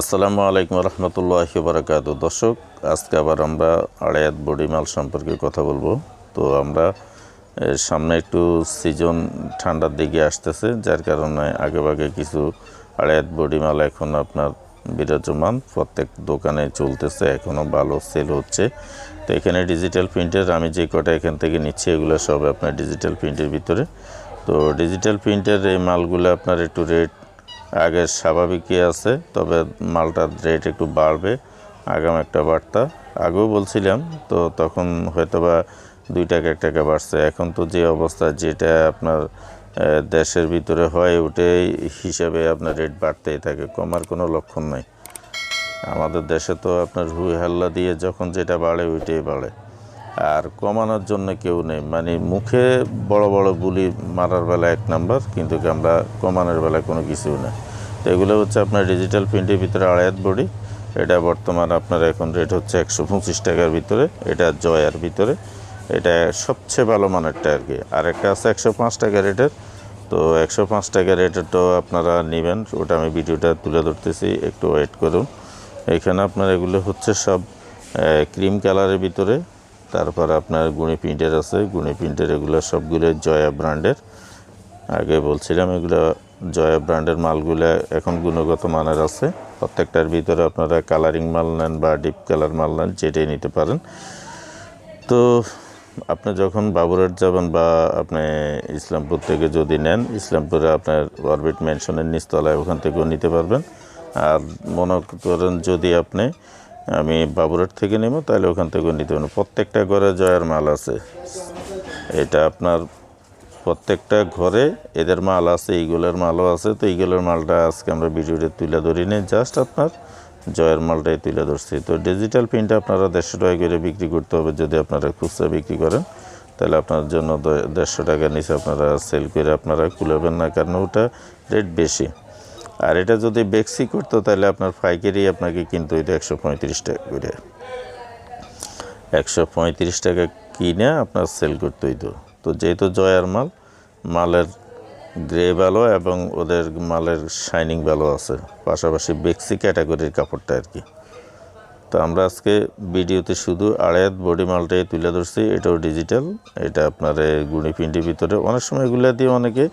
আসসালামু আলাইকুম রহমতুল্লাহ বারাকাতু। দর্শক, আজকে আবার আমরা আড়ায়াত বডি মাল সম্পর্কে কথা বলব। তো আমরা সামনে একটু সিজন ঠান্ডার দিকে আসতেছে, যার কারণে আগেভাগে কিছু আড়ায়াত বডি মাল এখন আপনার বিরাজমান। প্রত্যেক দোকানে চলতেছে এখনও ভালো সেল হচ্ছে। তো এখানে ডিজিটাল প্রিন্টের আমি যে কটা এখান থেকে নিচ্ছি, এগুলো সব আপনার ডিজিটাল প্রিন্টের ভিতরে। তো ডিজিটাল প্রিন্টের এই মালগুলো আপনার একটু রেট আগের স্বাভাবিকই আছে, তবে মালটার রেট একটু বাড়বে, আগাম একটা বার্তা। আগেও বলছিলাম, তো তখন হয়তো বা দুই টাকা, এক টাকা বাড়ছে। এখন তো যে অবস্থা, যেটা আপনার দেশের ভিতরে হয়, ওটাই হিসাবে আপনার রেট বাড়তেই থাকে, কমার কোনো লক্ষণ নাই। আমাদের দেশে তো আপনার হুই হাল্লা দিয়ে যখন যেটা বাড়ে, ওইটাই বাড়ে। আর কমানোর জন্য কেউ নেই। মানে মুখে বড় বড় বুলি মারার বেলা এক নাম্বার, কিন্তু আমরা কমানোর বেলায় কোনো কিছু নেই তো এগুলো হচ্ছে আপনার ডিজিটাল প্রিন্টের ভিতরে আড়ায়াত বডি এটা বর্তমান আপনার এখন রেট হচ্ছে একশো পঁচিশ টাকার ভিতরে, এটা জয়ার ভিতরে, এটা সবচেয়ে ভালো মানেরটা আর কি। আর একটা আছে একশো পাঁচ টাকা রেটের তো একশো পাঁচ টাকা রেটেরটাও আপনারা নেবেন, ওটা আমি ভিডিওটা তুলে ধরতেছি, একটু ওয়েট করুন। এখানে আপনার এগুলো হচ্ছে সব ক্রিম কালারের ভিতরে তারপর আপনার গুণী প্রিন্টের আছে। গুণী প্রিন্টের এগুলো সবগুলো জয়া ব্র্যান্ডের। আগে বলছিলাম এগুলো জয়া ব্র্যান্ডের মালগুলো এখন গুণগত মানের আছে। প্রত্যেকটার ভিতরে আপনারা কালারিং মাল নেন বা ডিপ কালার মাল নেন, যেটাই নিতে পারেন। তো আপনি যখন বাবুরহাট যাবেন বা আপনি ইসলামপুর থেকে যদি নেন, ইসলামপুরে আপনার অরবিট মেনশনের নিচতলায় ওখান থেকেও নিতে পারবেন। আর মনে করেন যদি আপনি আমি বাবুরহাট থেকে নেব, তাহলে ওখান থেকেও নিতে পারবেন প্রত্যেকটা ঘরে জয়ার মাল আছে। এটা আপনার প্রত্যেকটা ঘরে এদের মাল আছে, এইগুলোর মালও আছে। তো এইগুলোর মালটা আজকে আমরা ভিডিওতে তুলে ধরি নেই জাস্ট আপনার জয়ের মালটাই তুলে ধরছি। তো ডিজিটাল প্রিন্টটা আপনারা দেড়শো টাকা করে বিক্রি করতে হবে, যদি আপনারা খুচরা বিক্রি করেন, তাহলে আপনার জন্য দেড়শো টাকার নিচে আপনারা সেল করে আপনারা কুলাবেন না, কারণ ওটা রেট বেশি। আর এটা যদি বেক্সি করতো, তাহলে আপনার পাইকারি আপনাকে কিনতে হইতো একশো পঁয়ত্রিশ টাকা করে। একশো পঁয়ত্রিশ টাকা কিনে আপনার সেল করতে হইতো। তো যেহেতু জয়ার মাল, মালের গ্রে ভালো এবং ওদের মালের শাইনিং ভালো আছে, পাশাপাশি বেক্সি ক্যাটাগরির কাপড়টা আর কি। তো আমরা আজকে ভিডিওতে শুধু আড়ায়াত বডি মালটাই তুলে ধরছি, এটাও ডিজিটাল এটা আপনার গুণি পিন্ডির ভিতরে। অনেক সময় এগুলো দিয়ে অনেকে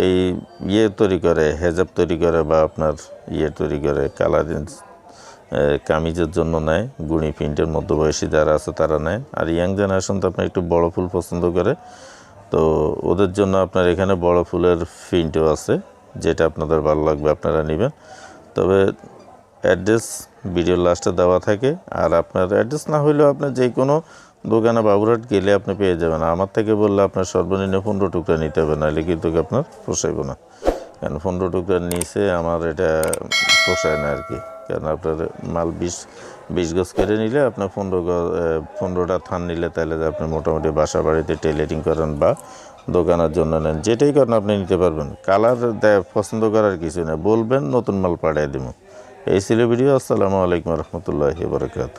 এই ইয়ে তৈরি করে, হেজাব তৈরি করে বা আপনার ইয়ে তৈরি করে, কালার কামিজের জন্য নেয়, গুণি প্রিন্টের মধ্যবয়সী যারা আছে তারা নেয়। আর ইয়াং জেনারেশন তো আপনার একটু বড় ফুল পছন্দ করে। তো ওদের জন্য আপনার এখানে বড় ফুলের প্রিন্টও আছে, যেটা আপনাদের ভালো লাগবে আপনারা নেবেন। তবে অ্যাড্রেস ভিডিও লাস্টে দেওয়া থাকে, আর আপনার অ্যাড্রেস না হইলেও আপনার যে কোনো দোকানে বাবুরহাট গেলে আপনি পেয়ে যাবেন। আমার থেকে বললে আপনার সর্বনিম্ন পনেরো টুকরা নিতে হবে, নাহলে কিন্তু আপনার পোষাইব না। কারণ পনেরো টুকরার নিচে আমার এটা পোষায় না আর কি কারণ আপনার মাল বিশ বিশ গজ করে নিলে আপনার পনেরো গজ পনেরোটা থান নিলে তাহলে আপনি মোটামুটি বাসা বাড়িতে টেলারিং করেন বা দোকানের জন্য নেন, যেটাই করেন আপনি নিতে পারবেন। কালার পছন্দ করার কিছু নেই। বলবেন, নতুন মাল পাঠিয়ে দেবো। এই ছিল ভিডিও, আসসালামু আলাইকুম রহমতুল্লাহ বরকাত